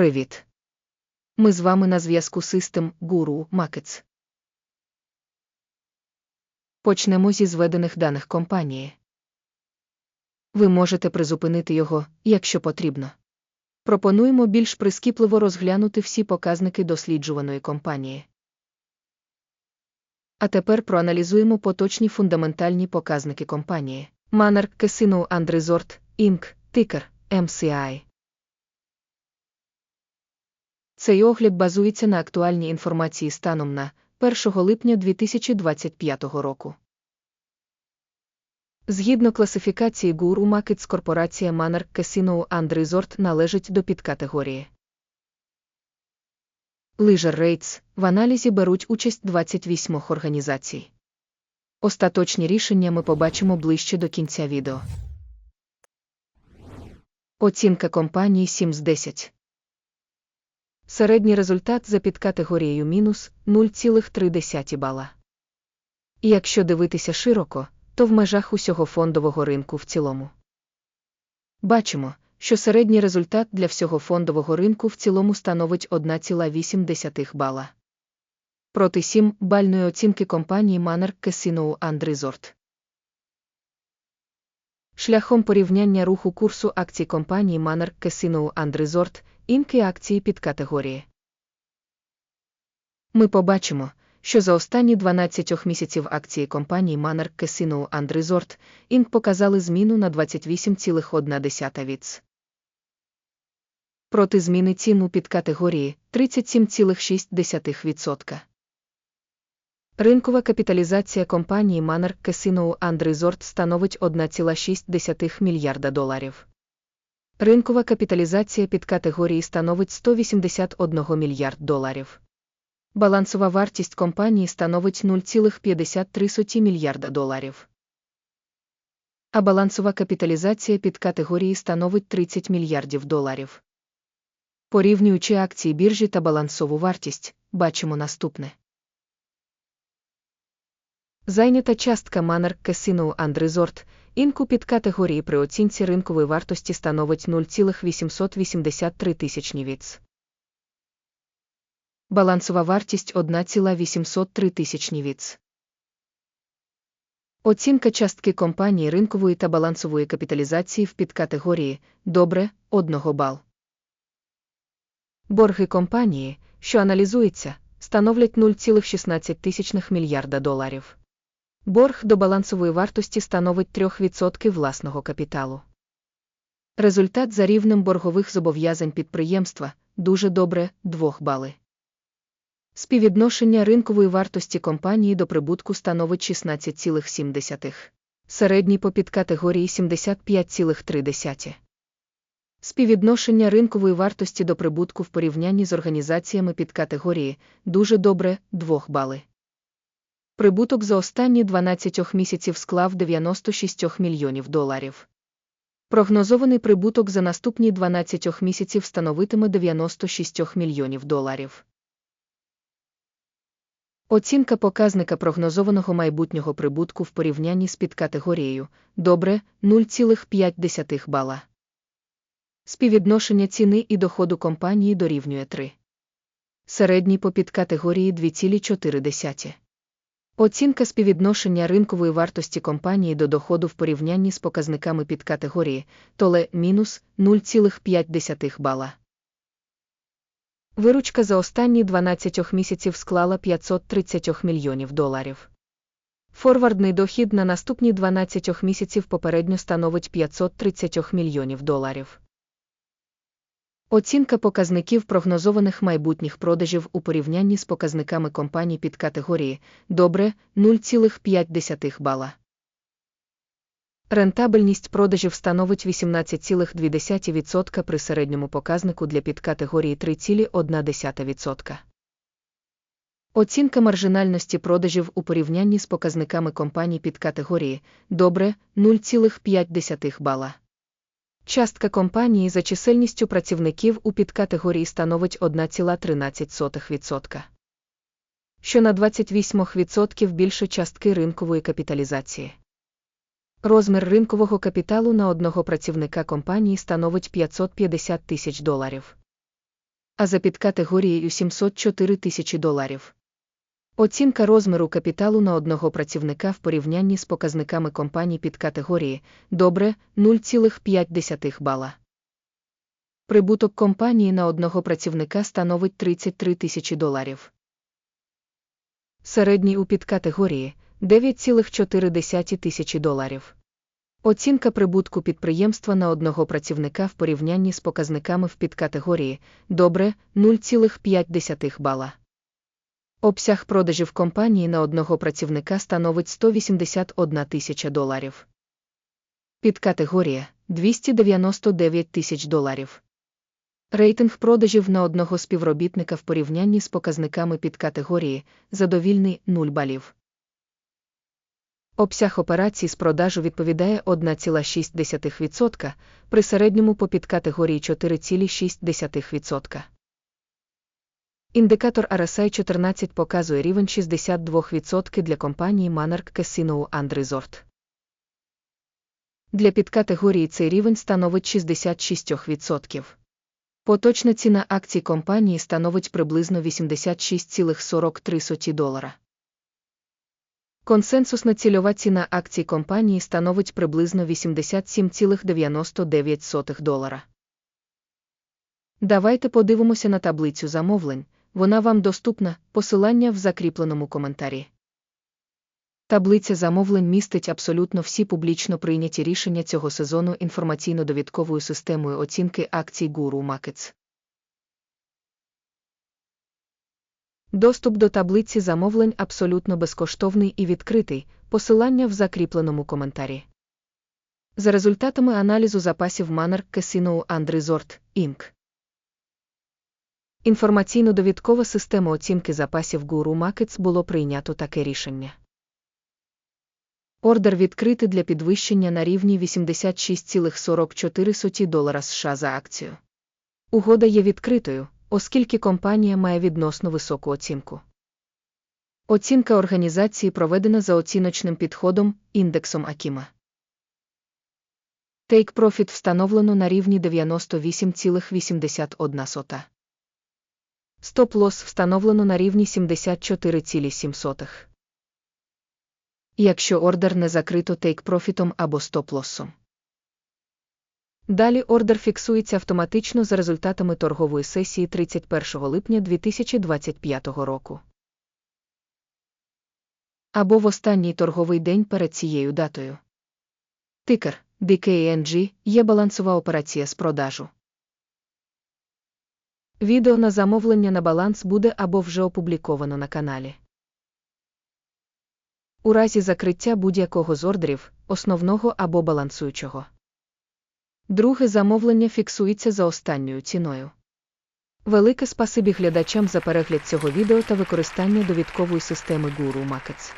Привіт. Ми з вами на зв'язку System Guru Markets. Почнемо зі зведених даних компанії. Ви можете призупинити його, якщо потрібно. Пропонуємо більш прискіпливо розглянути всі показники досліджуваної компанії. А тепер проаналізуємо поточні фундаментальні показники компанії. Manor Casino and Resort, Inc., тикер, MCI. Цей огляд базується на актуальній інформації станом на 1 липня 2025 року. Згідно класифікації Guru Markets корпорація Manor Casino and Resort належить до підкатегорії. Leisure Rates в аналізі беруть участь 28 організацій. Остаточні рішення ми побачимо ближче до кінця відео. Оцінка компанії 7 з 10. Середній результат за підкатегорією мінус 0,3 бала. Якщо дивитися широко, то в межах усього фондового ринку в цілому. Бачимо, що середній результат для всього фондового ринку в цілому становить 1,8 бала. Проти 7 бальної оцінки компанії Manor Casino and Resort. Шляхом порівняння руху курсу акцій компанії Manor Casino and Resort, інки акції під категорії. Ми побачимо, що за останні 12 місяців акції компанії Manor Casino and Resort Inc. показали зміну на 28,1 віц. Проти зміни цін у підкатегорії 37,6%. Ринкова капіталізація компанії Manor Casino and Resort становить 1,6 мільярда доларів. Ринкова капіталізація під категорії становить 181 мільярд доларів. Балансова вартість компанії становить 0,53 мільярда доларів. А балансова капіталізація під категорії становить 30 мільярдів доларів. Порівнюючи акції біржі та балансову вартість, бачимо наступне. Зайнята частка Manor Casino Resort інку під категорії при оцінці ринкової вартості становить 0,883 тисячні віц. Балансова вартість 1,803 тисячні віц. Оцінка частки компанії ринкової та балансової капіталізації в підкатегорії добре 1 бал. Борги компанії, що аналізується, становлять 0,16 мільярда доларів. Борг до балансової вартості становить 3% власного капіталу. Результат за рівнем боргових зобов'язань підприємства дуже добре 2 бали. Співвідношення ринкової вартості компанії до прибутку становить 16,7. Середній по підкатегорії 75,3. Співвідношення ринкової вартості до прибутку в порівнянні з організаціями підкатегорії дуже добре 2 бали. Прибуток за останні 12 місяців склав 96 мільйонів доларів. Прогнозований прибуток за наступні 12 місяців становитиме 96 мільйонів доларів. Оцінка показника прогнозованого майбутнього прибутку в порівнянні з підкатегорією добре 0,5 бала. Співвідношення ціни і доходу компанії дорівнює 3. Середній по підкатегорії 2,4. Оцінка співвідношення ринкової вартості компанії до доходу в порівнянні з показниками підкатегорії толе мінус 0,5 бала. Виручка за останні 12 місяців склала 530 мільйонів доларів. Форвардний дохід на наступні 12 місяців попередньо становить 530 мільйонів доларів. Оцінка показників прогнозованих майбутніх продажів у порівнянні з показниками компаній під категорії добре 0,5 бала. Рентабельність продажів становить 18,2% при середньому показнику для підкатегорії 3,1%. Оцінка маржинальності продажів у порівнянні з показниками компаній під категорії добре 0,5 бала. Частка компанії за чисельністю працівників у підкатегорії становить 1,13%, що на 28% більше частки ринкової капіталізації. Розмір ринкового капіталу на одного працівника компанії становить 550 тисяч доларів. а за підкатегорією 704 тисячі доларів. Оцінка розміру капіталу на одного працівника в порівнянні з показниками компаній під категорії добре 0,5 бала. Прибуток компанії на одного працівника становить 33 тисячі доларів. Середній у підкатегорії 9,4 тисячі доларів. Оцінка прибутку підприємства на одного працівника в порівнянні з показниками в підкатегорії добре 0,5 бала. Обсяг продажів компанії на одного працівника становить 181 тисяча доларів. Підкатегорія 299 тисяч доларів. Рейтинг продажів на одного співробітника в порівнянні з показниками підкатегорії задовільний 0 балів. Обсяг операцій з продажу відповідає 1,6% при середньому по підкатегорії 4,6%. Індикатор RSI 14 показує рівень 62% для компанії Monarch Casino and Resort. Для підкатегорії цей рівень становить 66%. Поточна ціна акцій компанії становить приблизно 86,43 долара. Консенсусна цільова ціна акцій компанії становить приблизно 87,99 долара. Давайте подивимося на таблицю замовлень, вона вам доступна, посилання в закріпленому коментарі. Таблиця замовлень містить абсолютно всі публічно прийняті рішення цього сезону інформаційно-довідковою системою оцінки акцій Guru Markets. Доступ до таблиці замовлень абсолютно безкоштовний і відкритий, посилання в закріпленому коментарі. За результатами аналізу запасів Manor Casino and Resort, Inc. Інформаційно-довідкова система оцінки запасів Guru Markets було прийнято таке рішення. Ордер відкритий для підвищення на рівні 86,44 долара США за акцію. Угода є відкритою, оскільки компанія має відносно високу оцінку. Оцінка організації проведена за оціночним підходом індексом Акіма. Take Profit встановлено на рівні 98,81. Стоп-лосс встановлено на рівні 74,7. Якщо ордер не закрито тейк-профітом або стоп-лоссом. Далі ордер фіксується автоматично за результатами торгової сесії 31 липня 2025 року. Або в останній торговий день перед цією датою. Тикер DKNG є балансова операція з продажу. Відео на замовлення на баланс буде або вже опубліковано на каналі. У разі закриття будь-якого з ордерів, основного або балансуючого. Друге замовлення фіксується за останньою ціною. Велике спасибі глядачам за перегляд цього відео та використання довідкової системи Guru Markets.